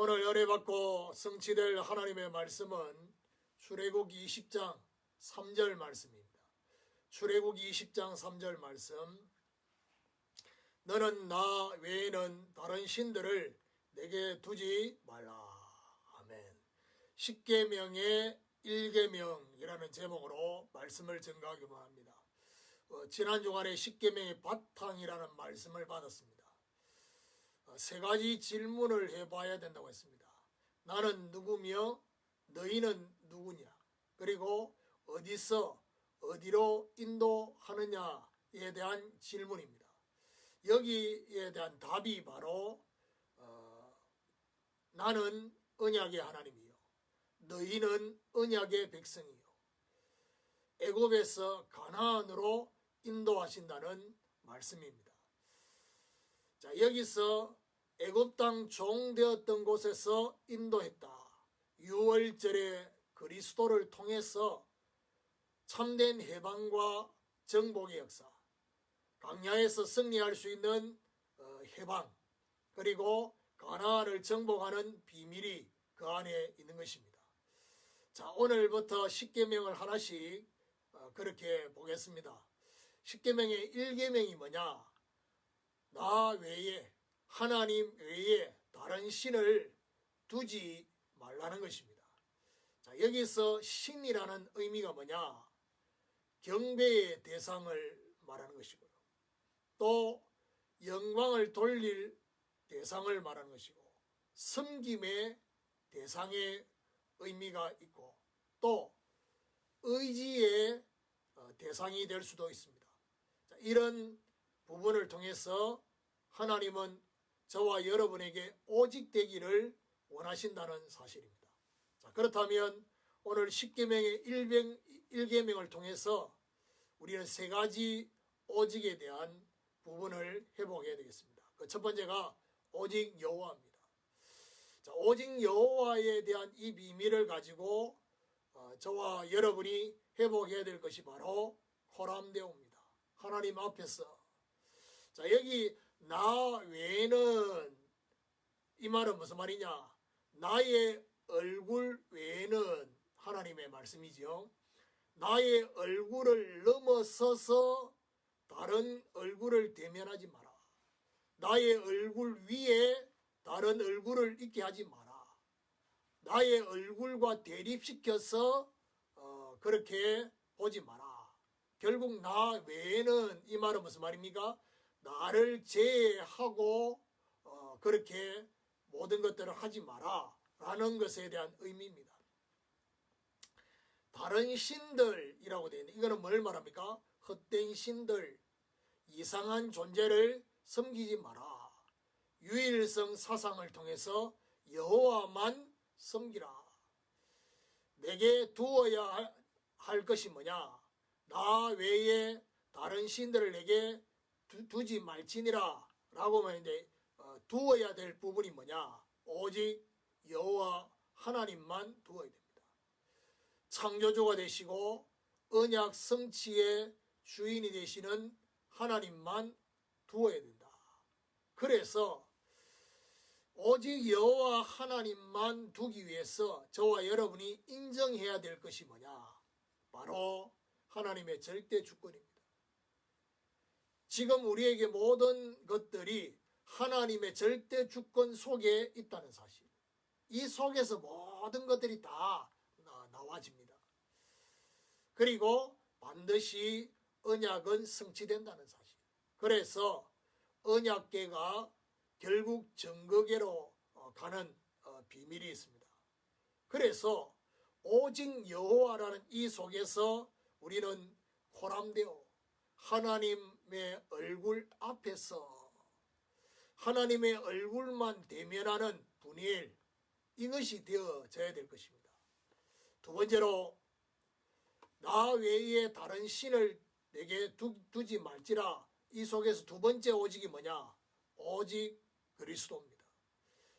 오늘 열애받고 성취될 하나님의 말씀은 출애굽 20장 3절 말씀입니다. 출애굽 20장 3절 말씀 너는 나 외에는 다른 신들을 내게 두지 말라. 아멘. 십계명의 일계명이라는 제목으로 말씀을 전가하기만 합니다. 어, 지난 주간에 십계명의 바탕이라는 말씀을 받았습니다. 어, 세 가지 질문을 해봐야 된다고 했습니다. 나는 누구며 너희는 누구냐? 그리고 어디서 어디로 인도하느냐에 대한 질문입니다. 여기에 대한 답이 바로 어, 나는 언약의 하나님이요 너희는 언약의 백성이요 애굽에서 가나안으로 인도하신다는 말씀입니다. 자, 여기서 애굽 땅 종되었던 곳에서 인도했다. 6월절에 그리스도를 통해서 참된 해방과 정복의 역사, 강야에서 승리할 수 있는 어, 해방, 그리고 가나안을 정복하는 비밀이 그 안에 있는 것입니다. 자, 오늘부터 십계명을 하나씩 어, 그렇게 보겠습니다. 십계명의 1계명이 뭐냐? 나 외에 하나님 외에 다른 신을 두지 말라는 것입니다. 자, 여기서 신이라는 의미가 뭐냐? 경배의 대상을 말하는 것이고요. 또 영광을 돌릴 대상을 말하는 것이고 섬김의 대상의 의미가 있고 또 의지의 어, 대상이 될 수도 있습니다. 자, 이런 부분을 통해서 하나님은 저와 여러분에게 오직 되기를 원하신다는 사실입니다. 자, 그렇다면 오늘 10계명의 1계명을 통해서 우리는 세 가지 오직에 대한 부분을 해보게 되겠습니다. 그 첫 번째가 오직 여호와입니다. 자, 오직 여호와에 대한 이 비밀을 가지고 어, 저와 여러분이 회복해야 될 것이 바로 코람데오입니다. 하나님 앞에서 자 여기 나 외에는 이 말은 무슨 말이냐? 나의 얼굴 외에는 하나님의 말씀이지요. 나의 얼굴을 넘어서서 다른 얼굴을 대면하지 마라. 나의 얼굴 위에 다른 얼굴을 있게 하지 마라. 나의 얼굴과 대립시켜서 어, 그렇게 보지 마라. 결국 나 외에는 이 말은 무슨 말입니까? 나를 제외하고 어, 그렇게 모든 것들을 하지 마라. 라는 것에 대한 의미입니다. 다른 신들이라고 되어 있는데 이거는 뭘 말합니까? 헛된 신들, 이상한 존재를 섬기지 마라. 유일성 사상을 통해서 여호와만 섬기라. 내게 두어야 할, 할 것이 뭐냐? 나 외에 다른 신들을 내게 두, 지 말지니라. 라고 하는데 어, 두어야 될 부분이 뭐냐? 오직 여호와 하나님만 두어야 됩니다. 창조주가 되시고 언약 성취의 주인이 되시는 하나님만 두어야 된다. 그래서 오직 여호와 하나님만 두기 위해서 저와 여러분이 인정해야 될 것이 뭐냐? 바로 하나님의 절대 주권입니다. 지금 우리에게 모든 것들이 하나님의 절대 주권 속에 있다는 사실. 이 속에서 모든 것들이 다 나와집니다. 그리고 반드시 언약은 성취된다는 사실. 그래서 언약계가 결국 정거계로 어, 가는 어, 비밀이 있습니다. 그래서 오직 여호와라는 이 속에서 우리는 호람되어 하나님 의 얼굴 앞에서 하나님의 얼굴만 대면하는 분일 이것이 되어져야 될 것입니다. 두 번째로 나 외에 다른 신을 내게 두, 두지 말지라 이 속에서 두 번째 오직이 뭐냐? 오직 그리스도입니다.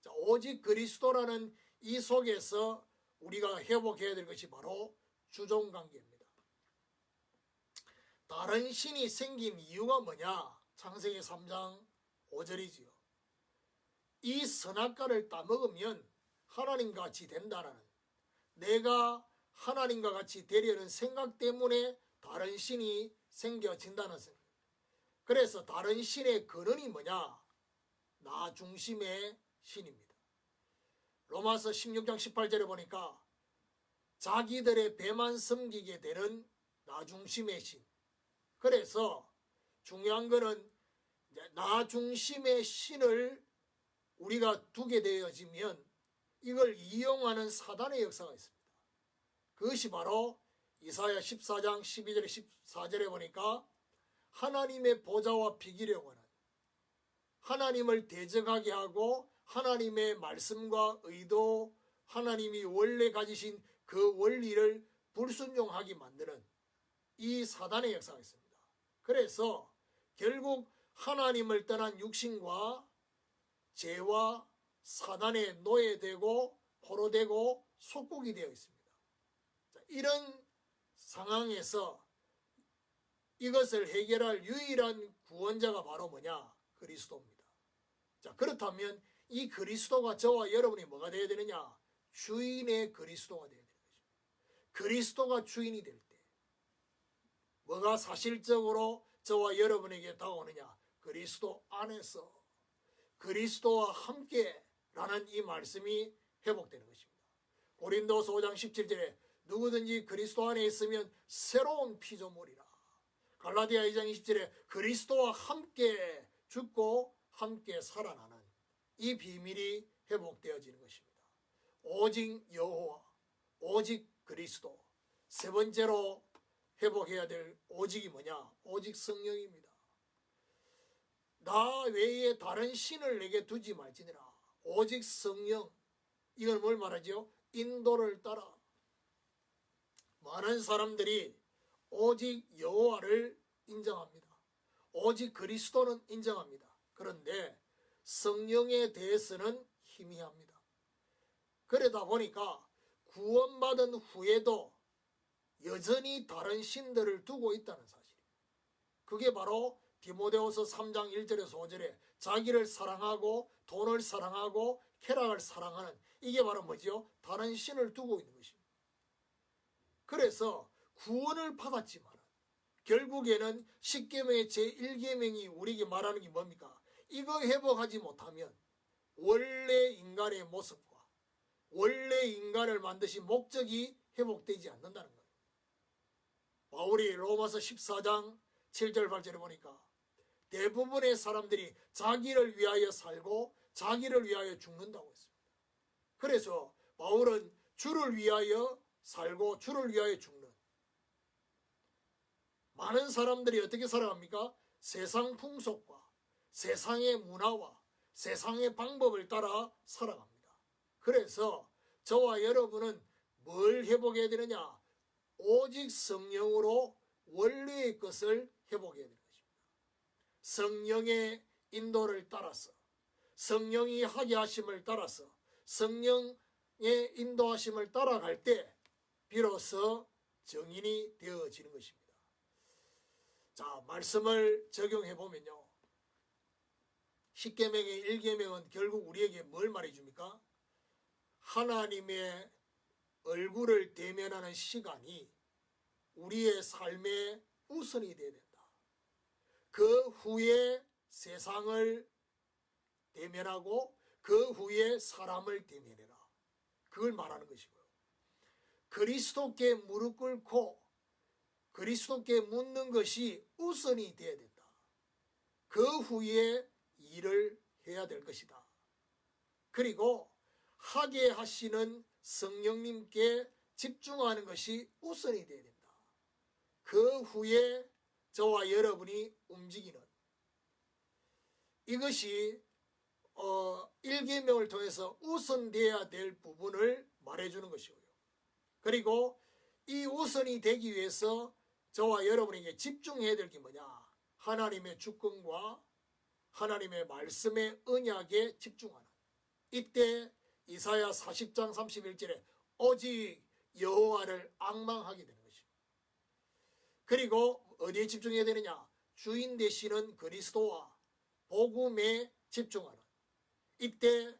자, 오직 그리스도라는 이 속에서 우리가 회복해야 될 것이 바로 주종 관계입니다. 다른 신이 생긴 이유가 뭐냐? 창세기 3장 5절이지요. 이 선악과를 따먹으면 하나님과 같이 된다라는 내가 하나님과 같이 되려는 생각 때문에 다른 신이 생겨진다는 생각. 그래서 다른 신의 근원이 뭐냐? 나 중심의 신입니다. 로마서 16장 18절에 보니까 자기들의 배만 섬기게 되는 나 중심의 신. 그래서 중요한 거는 나 중심의 신을 우리가 두게 되어지면 이걸 이용하는 사단의 역사가 있습니다. 그것이 바로 이사야 14장 12절에 14절에 보니까 하나님의 보좌와 비기려고 하는 하나님을 대적하게 하고 하나님의 말씀과 의도 하나님이 원래 가지신 그 원리를 불순종하게 만드는 이 사단의 역사가 있습니다. 그래서 결국 하나님을 떠난 육신과 죄와 사단의 노예되고 포로되고 속국이 되어 있습니다. 자, 이런 상황에서 이것을 해결할 유일한 구원자가 바로 뭐냐? 그리스도입니다. 자, 그렇다면 이 그리스도가 저와 여러분이 뭐가 되어야 되느냐? 주인의 그리스도가 되어야 되는 것입니다. 그리스도가 주인이 될 때, 뭐가 사실적으로 저와 여러분에게 다가오느냐? 그리스도 안에서 그리스도와 함께라는 이 말씀이 회복되는 것입니다. 고린도서 5장 17절에 누구든지 그리스도 안에 있으면 새로운 피조물이라. 갈라디아 2장 20절에 그리스도와 함께 죽고 함께 살아나는 이 비밀이 회복되어지는 것입니다. 오직 여호와, 오직 그리스도. 세 번째로 회복해야 될 오직이 뭐냐? 오직 성령입니다. 나 외에 다른 신을 내게 두지 말지니라. 오직 성령. 이건 뭘 말하죠? 인도를 따라. 많은 사람들이 오직 여호와를 인정합니다. 오직 그리스도는 인정합니다. 그런데 성령에 대해서는 희미합니다. 그러다 보니까 구원받은 후에도 여전히 다른 신들을 두고 있다는 사실입니다. 그게 바로 디모데후서 3장 1절에서 5절에 자기를 사랑하고 돈을 사랑하고 쾌락을 사랑하는 이게 바로 뭐지요? 다른 신을 두고 있는 것입니다. 그래서 구원을 받았지만 결국에는 10계명의 제1계명이 우리에게 말하는 게 뭡니까? 이거 회복하지 못하면 원래 인간의 모습과 원래 인간을 만드신 목적이 회복되지 않는다는 거예요. 바울이 로마서 14장 7절 8절에 보니까 대부분의 사람들이 자기를 위하여 살고 자기를 위하여 죽는다고 했습니다. 그래서 바울은 주를 위하여 살고 주를 위하여 죽는 많은 사람들이 어떻게 살아갑니까? 세상 풍속과 세상의 문화와 세상의 방법을 따라 살아갑니다. 그래서 저와 여러분은 뭘 회복해야 되느냐? 오직 성령으로 원래의 것을 회복해야 되는 것입니다. 성령의 인도를 따라서 성령이 하게 하심을 따라서 성령의 인도하심을 따라갈 때 비로소 정인이 되어지는 것입니다. 자, 말씀을 적용해 보면요. 10계명의 1계명은 결국 우리에게 뭘 말해 줍니까? 하나님의 얼굴을 대면하는 시간이 우리의 삶의 우선이 되어야 된다. 그 후에 세상을 대면하고 그 후에 사람을 대면해라. 그걸 말하는 것이고요. 그리스도께 무릎 꿇고 그리스도께 묻는 것이 우선이 되어야 된다. 그 후에 일을 해야 될 것이다. 그리고 하게 하시는 성령님께 집중하는 것이 우선이 되어야 된다. 그 후에 저와 여러분이 움직이는 이것이 어, 일계명을 통해서 우선돼야 될 부분을 말해주는 것이고요. 그리고 이 우선이 되기 위해서 저와 여러분에게 집중해야 될 게 뭐냐? 하나님의 주권과 하나님의 말씀의 언약에 집중하는. 이때 이사야 40장 31절에 오직 여호와를 악망하게 되는 것입니다. 그리고 어디에 집중해야 되느냐? 주인 되시는 그리스도와 복음에 집중하는. 이때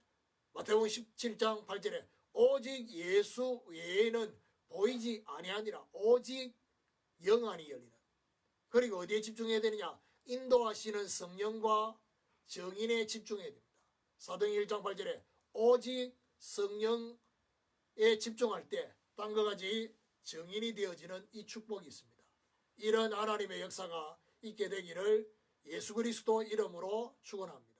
마태복음 17장 8절에 오직 예수 외에는 보이지 아니하니라 오직 영안이 열리는 그리고 어디에 집중해야 되느냐 인도하시는 성령과 정인에 집중해야 됩니다 사도행 1장 8절에 오직 성령에 집중할 때 땅과 같이 정인이 되어지는 이 축복이 있습니다. 이런 하나님의 역사가 있게 되기를 예수 그리스도 이름으로 축원합니다